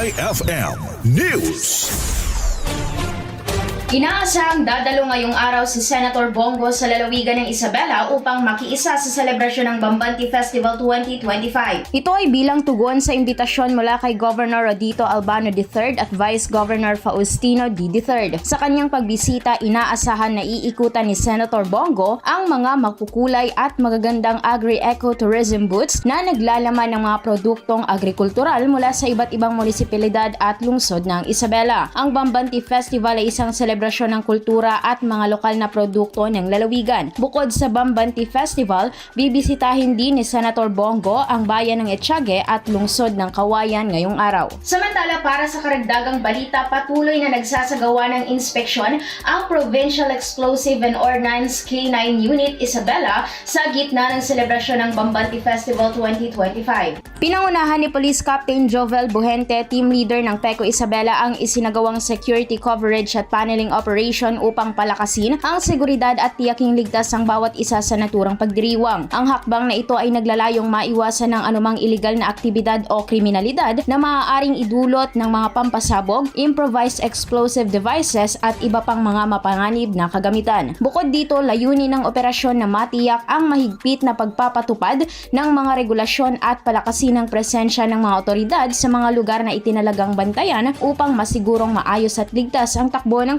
IFM News. Inaasahang dadalo ngayong araw si Senator Bongo sa lalawigan ng Isabela upang makiisa sa selebrasyon ng Bambanti Festival 2025. Ito ay bilang tugon sa imbitasyon mula kay Governor Rodito Albano III at Vice Governor Faustino D. III. Sa kanyang pagbisita, inaasahan na iikutan ni Senator Bongo ang mga makukulay at magagandang agri-ecotourism booths na naglalaman ng mga produktong agrikultural mula sa iba't ibang munisipalidad at lungsod ng Isabela. Ang Bambanti Festival ay isang selebrasyon ng kultura at mga lokal na produkto ng lalawigan. Bukod sa Bambanti Festival, bibisitahin din ni Senator Bongo ang bayan ng Etchage at lungsod ng Kawayan ngayong araw. Samantala para sa karagdagang balita, patuloy na nagsasagawa ng inspeksyon ang Provincial Explosive and Ordnance K9 Unit Isabela sa gitna ng selebrasyon ng Bambanti Festival 2025. Pinangunahan ni Police Captain Jovel Buhente, team leader ng PECO Isabela ang isinagawang security coverage at paneling operation upang palakasin ang seguridad at tiyaking ligtas ang bawat isa sa naturang pagdiriwang. Ang hakbang na ito ay naglalayong maiwasan ng anumang iligal na aktibidad o kriminalidad na maaaring idulot ng mga pampasabog, improvised explosive devices at iba pang mga mapanganib na kagamitan. Bukod dito, layunin ng operasyon na matiyak ang mahigpit na pagpapatupad ng mga regulasyon at palakasin ang presensya ng mga otoridad sa mga lugar na itinalagang bantayan upang masigurong maayos at ligtas ang takbo ng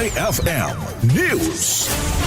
IFM News.